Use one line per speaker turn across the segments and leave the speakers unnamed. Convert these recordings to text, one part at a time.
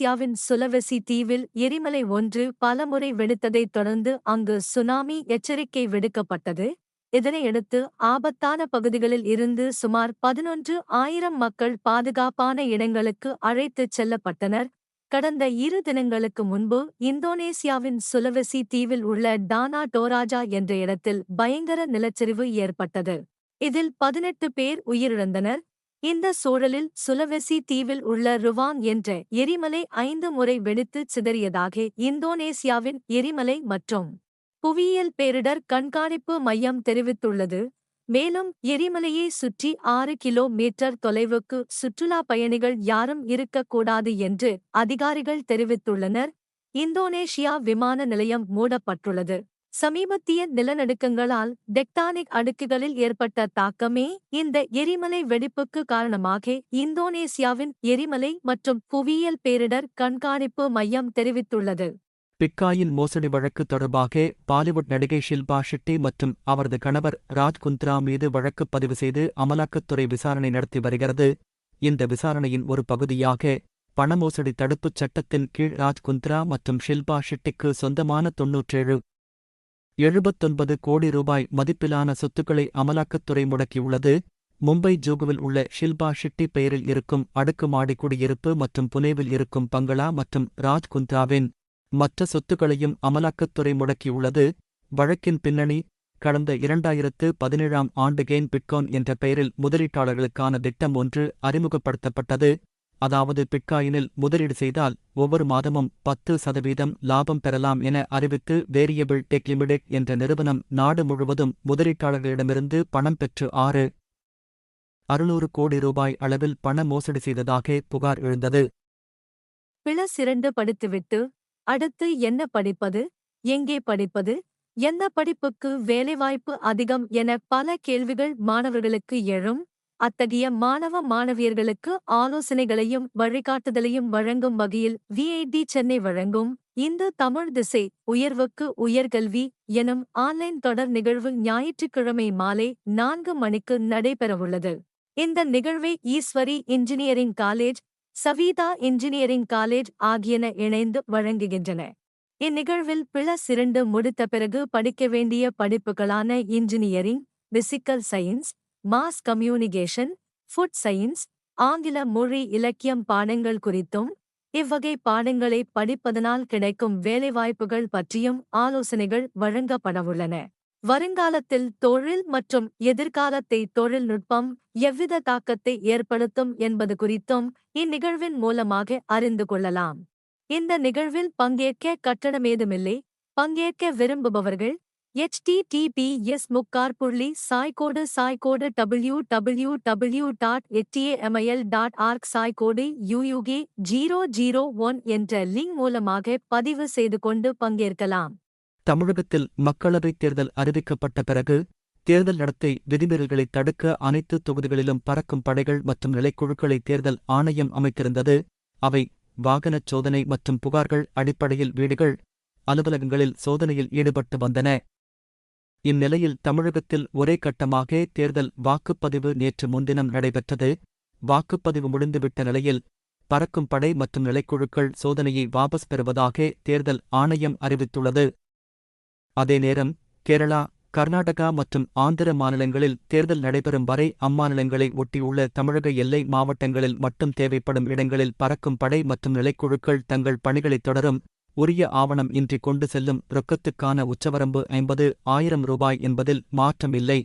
இந்தோனேசியாவின் சுலவெசி தீவில் எரிமலை ஒன்று பலமுறை வெடித்ததைத் தொடர்ந்து அங்கு சுனாமி எச்சரிக்கை விடுக்கப்பட்டது. இதனையடுத்து ஆபத்தான பகுதிகளில் இருந்து சுமார் பதினொன்று ஆயிரம் மக்கள் பாதுகாப்பான இடங்களுக்கு அழைத்துச் செல்லப்பட்டனர். கடந்த இரு தினங்களுக்கு முன்பு இந்தோனேசியாவின் சுலவெசி தீவில் உள்ள டானா டோராஜா என்ற இடத்தில் பயங்கர நிலச்சரிவு ஏற்பட்டது. இதில் பதினெட்டு பேர் உயிரிழந்தனர். இந்த சூழலில் சுலவெசி தீவில் உள்ள ருவாங் என்ற எரிமலை ஐந்து முறை வெடித்து சிதறியதாக இந்தோனேசியாவின் எரிமலை மற்றும் புவியியல் பேரிடர் கண்காணிப்பு மையம் தெரிவித்துள்ளது. மேலும் எரிமலையை சுற்றி ஆறு கிலோ மீட்டர் தொலைவுக்கு சுற்றுலா பயணிகள் யாரும் இருக்கக்கூடாது என்று அதிகாரிகள் தெரிவித்துள்ளனர். இந்தோனேஷியா விமான நிலையம் மூடப்பட்டுள்ளது. சமீபத்திய நிலநடுக்கங்களால் டெக்டானிக் அடுக்குகளில் ஏற்பட்ட தாக்கமே இந்த எரிமலை வெடிப்புக்கு காரணமாக இந்தோனேசியாவின் எரிமலை மற்றும் புவியியல் பேரிடர் கண்காணிப்பு மையம் தெரிவித்துள்ளது.
பிக்காயின் மோசடி வழக்கு தொடர்பாக பாலிவுட் நடிகை ஷில்பா ஷெட்டி மற்றும் அவரது கணவர் ராஜ் குந்த்ரா மீது வழக்கு பதிவு செய்து அமலாக்கத்துறை விசாரணை நடத்தி வருகிறது. இந்த விசாரணையின் ஒரு பகுதியாக பணமோசடி தடுப்புச் சட்டத்தின் கீழ் ராஜ் குந்த்ரா மற்றும் ஷில்பா ஷெட்டிக்கு சொந்தமான தொன்னூற்றேழு எழுபத்தொன்பது கோடி ரூபாய் மதிப்பிலான சொத்துக்களை அமலாக்கத்துறை முடக்கியுள்ளது. மும்பை ஜூகுவில் உள்ள ஷில்பா ஷெட்டி பெயரில் இருக்கும் அடுக்குமாடி குடியிருப்பு மற்றும் புனேவில் இருக்கும் பங்களா மற்றும் ராஜ் குந்த்ராவின் மற்ற சொத்துக்களையும் அமலாக்கத்துறை முடக்கியுள்ளது. வழக்கின் பின்னணி கடந்த இரண்டாயிரத்து பதினேழாம் ஆண்டு கெயின் பிட்கான் என்ற பெயரில் முதலீட்டாளர்களுக்கான திட்டம் ஒன்று அறிமுகப்படுத்தப்பட்டது. அதாவது பிட்காயினில் முதலீடு செய்தால் ஒவ்வொரு மாதமும் பத்து சதவீதம் லாபம் பெறலாம் என அறிவித்து வேரியபிள் டெக் லிமிடெட் என்ற நிறுவனம் நாடு முழுவதும் முதலீட்டாளர்களிடமிருந்து பணம் பெற்று ஆறு அறுநூறு கோடி ரூபாய் அளவில் பண மோசடி செய்ததாக புகார் எழுந்தது.
பிள சிறந்து படித்துவிட்டு அடுத்து என்ன படிப்பது எங்கே படிப்பது எந்த படிப்புக்கு வேலைவாய்ப்பு அதிகம் என பல கேள்விகள் மாணவர்களுக்கு எழும் அத்தகைய மாணவ மாணவியர்களுக்கு ஆலோசனைகளையும் வழிகாட்டுதலையும் வழங்கும் வகையில் விஐடி சென்னை வழங்கும் இந்து தமிழ் திசை உயர்வுக்கு உயர்கல்வி எனும் ஆன்லைன் தொடர் நிகழ்வு ஞாயிற்றுக்கிழமை மாலை நான்கு மணிக்கு நடைபெறவுள்ளது. இந்த நிகழ்வை Eswari engineering college Saveetha engineering college ஆகியன இணைந்து வழங்குகின்றன. இந்நிகழ்வில் பிளஸ் இரண்டு முடித்த பிறகு படிக்க வேண்டிய படிப்புகளான engineering physical science mass communication food science ஆங்கில மொழி இலக்கியம் பாடங்கள் குறித்தும் இவ்வகை பாடங்களை படிப்பதனால் கிடைக்கும் வேலைவாய்ப்புகள் பற்றியும் ஆலோசனைகள் வழங்கப்படவுள்ளன. வருங்காலத்தில் தொழில் மற்றும் எதிர்காலத்தை தொழில்நுட்பம் எவ்வித தாக்கத்தை ஏற்படுத்தும் என்பது குறித்தும் இந்நிகழ்வின் மூலமாக அறிந்து கொள்ளலாம். இந்த நிகழ்வில் பங்கேற்க கட்டணமேதுமில்லை. பங்கேற்க விரும்புபவர்கள் https முக்கார் புள்ளி சாய்கோடு சாய்கோடு W W W dot E T A M I L dot org சாய்கோடு U U K zero zero one என்ற லிங்க் மூலமாக பதிவு செய்து கொண்டு பங்கேற்கலாம்.
தமிழகத்தில் மக்களவைத் தேர்தல் அறிவிக்கப்பட்ட பிறகு தேர்தல் நடத்தை விதிமீறல்களை தடுக்க அனைத்து தொகுதிகளிலும் பறக்கும் படைகள் மற்றும் நிலைக்குழுக்களை தேர்தல் ஆணையம் அமைத்திருந்தது. அவை வாகனச் சோதனை மற்றும் புகார்கள் அடிப்படையில் வீடுகள் அலுவலகங்களில் சோதனையில் ஈடுபட்டு வந்தன. இந்நிலையில் தமிழகத்தில் ஒரே கட்டமாக தேர்தல் வாக்குப்பதிவு நேற்று முன்தினம் நடைபெற்றது. வாக்குப்பதிவு முடிந்துவிட்ட நிலையில் பறக்கும் படை மற்றும் நிலைக்குழுக்கள் சோதனையை வாபஸ் பெறுவதாக தேர்தல் ஆணையம் அறிவித்துள்ளது. அதே நேரம் கேரளா கர்நாடகா மற்றும் ஆந்திர மாநிலங்களில் தேர்தல் நடைபெறும் வரை அம்மாநிலங்களை ஒட்டியுள்ள தமிழக எல்லை மாவட்டங்களில் மட்டும் தேவைப்படும் இடங்களில் பறக்கும் படை மற்றும் நிலைக்குழுக்கள் தங்கள் பணிகளைத் தொடரும். உரிய ஆவணம் இன்றி கொண்டு செல்லும் ரொக்கத்துக்கான உச்சவரம்பு ஐம்பது ஆயிரம் ரூபாய் என்பதில் மாற்றமில்லை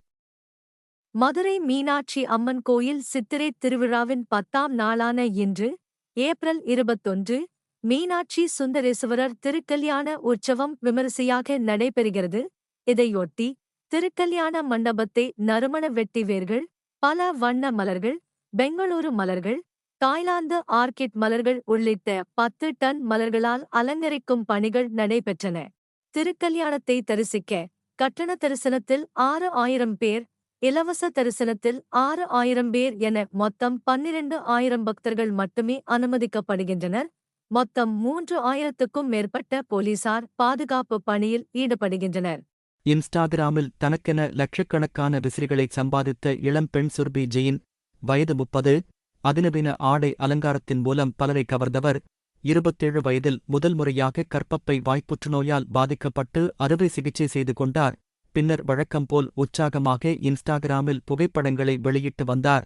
மதுரை மீனாட்சி அம்மன் கோயில் சித்திரை திருவிழாவின் பத்தாம் நாளான இன்று ஏப்ரல் இருபத்தொன்று மீனாட்சி சுந்தரேசுவரர் திருக்கல்யாண உற்சவம் விமரிசையாக நடைபெறுகிறது. இதையொட்டி திருக்கல்யாண மண்டபத்தை நறுமண வெட்டிவேர்கள் பல வண்ண மலர்கள் பெங்களூரு மலர்கள் தாய்லாந்து ஆர்கிட் மலர்கள் உள்ளிட்ட பத்து டன் மலர்களால் அலங்கரிக்கும் பணிகள் நடைபெற்றன. திருக்கல்யாணத்தை தரிசிக்க கட்டண தரிசனத்தில் ஆறு ஆயிரம் பேர் இலவச தரிசனத்தில் ஆறு ஆயிரம் பேர் என மொத்தம் பன்னிரண்டு ஆயிரம் பக்தர்கள் மட்டுமே அனுமதிக்கப்படுகின்றனர். மொத்தம் மூன்று ஆயிரத்துக்கும் மேற்பட்ட போலீசார் பாதுகாப்பு பணியில் ஈடுபடுகின்றனர்.
இன்ஸ்டாகிராமில் தனக்கென லட்சக்கணக்கான விசிறிகளை சம்பாதித்த இளம்பெண் சுர்பி ஜெயின் வயது முப்பது அதிநவீன ஆடை அலங்காரத்தின் மூலம் பலரை கவர்ந்தவர். இருபத்தேழு வயதில் முதல் முறையாக கற்பப்பை வாய்ப்புற்றுநோயால் பாதிக்கப்பட்டு அறுவை சிகிச்சை செய்து கொண்டார். பின்னர் வழக்கம்போல் உற்சாகமாக இன்ஸ்டாகிராமில் புகைப்படங்களை வெளியிட்டு வந்தார்.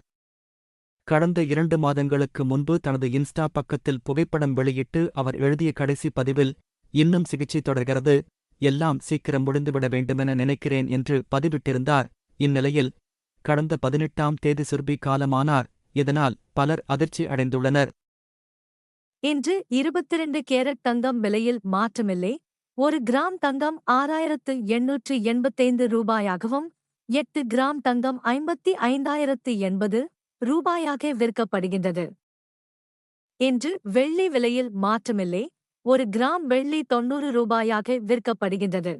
கடந்த இரண்டு மாதங்களுக்கு முன்பு தனது இன்ஸ்டா பக்கத்தில் புகைப்படம் வெளியிட்டு அவர் எழுதிய கடைசி பதிவில் இன்னும் சிகிச்சை தொடர்கிறது. எல்லாம் சீக்கிரம் முடிந்துவிட வேண்டுமென நினைக்கிறேன் என்று பதிவிட்டிருந்தார். இந்நிலையில் கடந்த பதினெட்டாம் தேதி சுர்பி காலமானார். இதனால் பலர் அதிர்ச்சி அடைந்துள்ளனர்.
இன்று இருபத்திரண்டு கேரட் தங்கம் விலையில் மாற்றமில்லை. ஒரு கிராம் தங்கம் ஆறாயிரத்து எண்ணூற்று எண்பத்தைந்து ரூபாயாகவும் எட்டு கிராம் தங்கம் ஐம்பத்தி ஐந்தாயிரத்து எண்பது ரூபாயாக விற்கப்படுகின்றது. இன்று வெள்ளி விலையில் மாற்றமில்லை. ஒரு கிராம் வெள்ளி தொன்னூறு ரூபாயாக விற்கப்படுகின்றது.